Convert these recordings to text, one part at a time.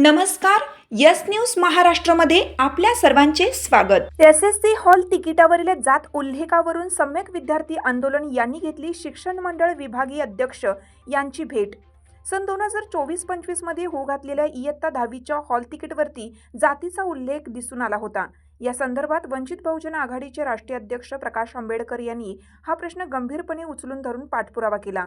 नमस्कार yes news महाराष्ट्रामध्ये आपल्या सर्वांचे स्वागत. एस एस सी हॉल तिकिटावरील जात उल्लेखावरून सम्यक विद्यार्थी आंदोलन यांनी घेतली शिक्षण मंडळ विभागीय अध्यक्ष यांची भेट. सन दोन हजार चोवीस पंचवीसमध्ये होऊ घातलेल्या इयत्ता दहावीच्या हॉल तिकीटवरती जातीचा उल्लेख दिसून आला होता. या संदर्भात वंचित बहुजन आघाडीचे राष्ट्रीय अध्यक्ष प्रकाश आंबेडकर यांनी हा प्रश्न गंभीरपणे उचलून धरून पाठपुरावा केला.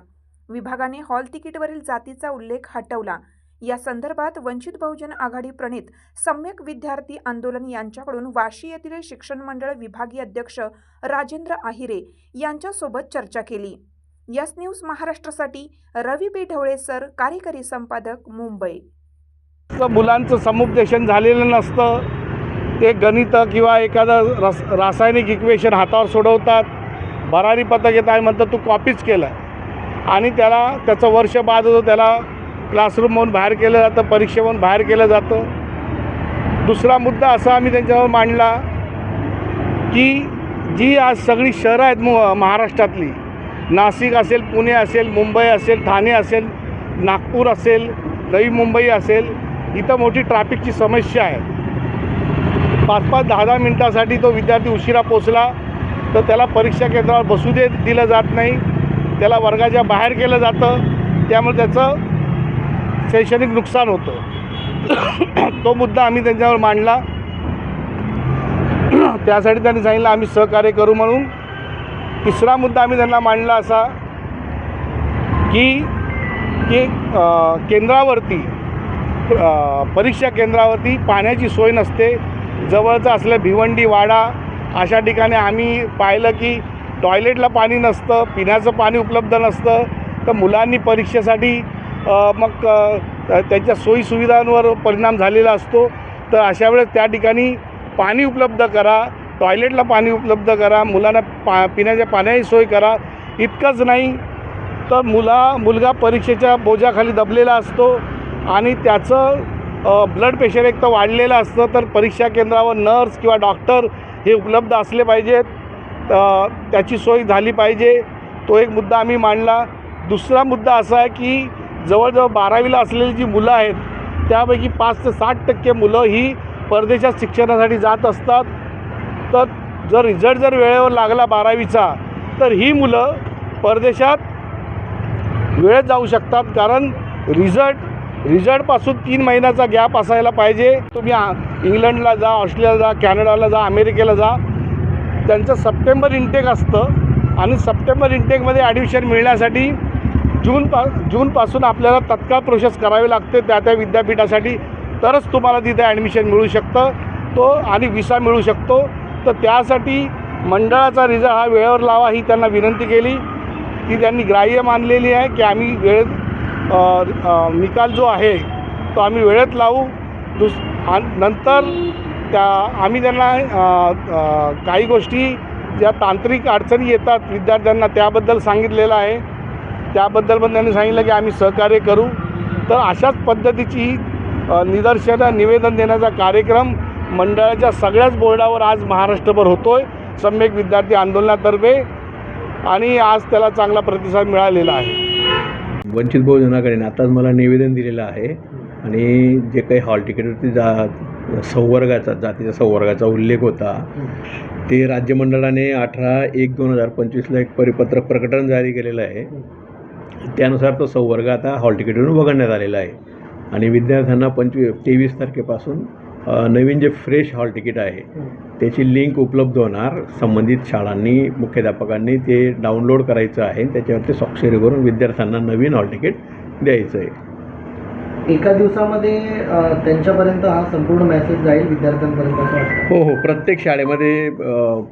विभागाने हॉल तिकीटवरील जातीचा उल्लेख हटवला. या संदर्भात वंचित बहुजन आघाडी प्रणित सम्यक विद्यार्थी आंदोलन यांच्याकडून वाशी येथील शिक्षण मंडळ विभागीय अध्यक्ष राजेंद्र आहिरे यांच्यासोबत चर्चा केली. यस न्यूज महाराष्ट्रासाठी रवी बी ढवळे सर कार्यकारी संपादक मुंबई. मुलांचं समुपदेशन झालेलं नसतं. ते गणित किंवा एखादं रस रासायनिक इक्वेशन हातावर सोडवतात. भरारी पथक येत आहे म्हणतात तू कॉपीच केलं. आणि त्याला त्याचं वर्ष बाद होतं त्याला क्लासरूमहून बाहेर केलं जातं परीक्षेहून बाहेर केलं जातं. दुसरा मुद्दा असा आम्ही त्यांच्यावर मांडला की जी आज सगळी शहरं आहेत मु महाराष्ट्रातली नाशिक असेल पुणे असेल मुंबई असेल ठाणे असेल नागपूर असेल नवी मुंबई असेल इथं मोठी ट्रॅफिकची समस्या आहे. पाच पाच दहा दहा मिनटासाठी तो विद्यार्थी उशिरा पोचला तर त्याला परीक्षा केंद्रावर बसू दे दिलं जात नाही. त्याला वर्गाच्या बाहेर केलं जातं. त्यामुळे त्याचं शैक्षणिक नुकसान होतं. तो मुद्दा आम्ही त्यांच्यावर मांडला. त्यासाठी त्यांनी सांगितलं आम्ही सहकार्य करू म्हणून. तिसरा मुद्दा आम्ही त्यांना मांडला असा की की केंद्रावरती परीक्षा केंद्रावरती पाण्याची सोय नसते. जवळचं असलं भिवंडी वाडा अशा ठिकाणी आम्ही पाहिलं की टॉयलेटला पाणी नसतं पिण्याचं पाणी उपलब्ध नसतं. तर मुलांनी परीक्षेसाठी मग त्यांच्या सोयीसुविधांवर परिणाम झालेला असतो. तर अशा वेळेस त्या ठिकाणी पाणी उपलब्ध करा टॉयलेटला पाणी उपलब्ध करा मुलांना पा पिण्याच्या पाण्याची सोय करा. इतकंच नाही तर मुला मुलगा परीक्षेच्या बोजाखाली दबलेला असतो आणि त्याचं ब्लड प्रेशर एक तर वाढलेलं असतं तर परीक्षा केंद्रावर नर्स किंवा डॉक्टर हे उपलब्ध असले पाहिजेत. त्याची सोय झाली पाहिजे. तो एक मुद्दा आम्ही मांडला. दुसरा मुद्दा असा आहे की जवळजवळ बारावीला असलेली जी मुलं आहेत त्यापैकी पाच ते साठ टक्के मुलं ही परदेशात शिक्षणासाठी जात असतात. तर जर रिझल्ट जर वेळेवर लागला बारावीचा तर ही मुलं परदेशात वेळेत जाऊ शकतात. कारण रिझल्ट रिझल्टपासून तीन महिन्याचा गॅप असायला पाहिजे. तुम्ही इंग्लंडला जा ऑस्ट्रेलियाला जा कॅनडाला जा अमेरिकेला जा. त्यांचं सप्टेंबर इंटेक असतं आणि सप्टेंबर इंटेकमध्ये ॲडमिशन मिळण्यासाठी जून पा जूनपासून आपल्याला तत्काळ प्रोसेस करावी लागते त्या त्या विद्यापीठासाठी. तरच तुम्हाला तिथे ॲडमिशन मिळू शकतं. तो आणि विसा मिळू शकतो. तर त्यासाठी मंडळाचा रिझल्ट हा वेळेवर लावा ही त्यांना विनंती केली. ती त्यांनी ग्राह्य मानलेली आहे की आम्ही वेळेत निकाल जो आहे तो आम्ही वेळेत लावू. दुस आणि नंतर त्या आम्ही त्यांना काही गोष्टी ज्या तांत्रिक अडचणी येतात विद्यार्थ्यांना त्याबद्दल सांगितलेलं आहे. त्याबद्दल पण त्यांनी सांगितलं की आम्ही सहकार्य करू. तर अशाच पद्धतीची निदर्शनं निवेदन देण्याचा कार्यक्रम मंडळाच्या सगळ्याच बोर्डावर आज महाराष्ट्रभर होतो आहे सम्यक विद्यार्थी आंदोलनातर्फे आणि आज त्याला चांगला प्रतिसाद मिळालेला आहे. वंचित बहुजन आघाडीने आताच मला निवेदन दिलेलं आहे आणि जे काही हॉल तिकीटवरती जा संवर्गाचा जातीच्या संवर्गाचा उल्लेख होता ते राज्यमंडळाने अठरा एक दोन हजार पंचवीसला एक परिपत्रक प्रकटन जारी केलेलं आहे. त्यानुसार तो संवर्ग आता हॉल तिकीटवरून वगळण्यात आलेला आहे. आणि विद्यार्थ्यांना पंचवीस तेवीस तारखेपासून नवीन जे फ्रेश हॉल तिकीट आहे त्याची लिंक उपलब्ध होणार. संबंधित शाळांनी मुख्याध्यापकांनी ते डाउनलोड करायचं आहे. त्याच्यावरती स्वाक्षरी करून विद्यार्थ्यांना नवीन हॉल तिकीट द्यायचं आहे. एका दिवसामध्ये त्यांच्यापर्यंत हा संपूर्ण मेसेज जाईल विद्यार्थ्यांपर्यंत असं वाटतं. हो हो. प्रत्येक शाळेमध्ये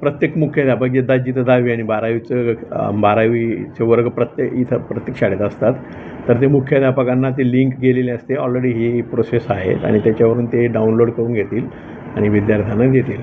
प्रत्येक मुख्याध्यापक जिथं जिथं दहावी आणि बारावीचं बारावीचे वर्ग प्रत्येक इथं प्रत्येक शाळेत असतात. तर ते मुख्याध्यापकांना ती लिंक गेलेली असते. ऑलरेडी ही प्रोसेस आहे आणि त्याच्यावरून ते डाउनलोड करून घेतील आणि विद्यार्थ्यांना देतील.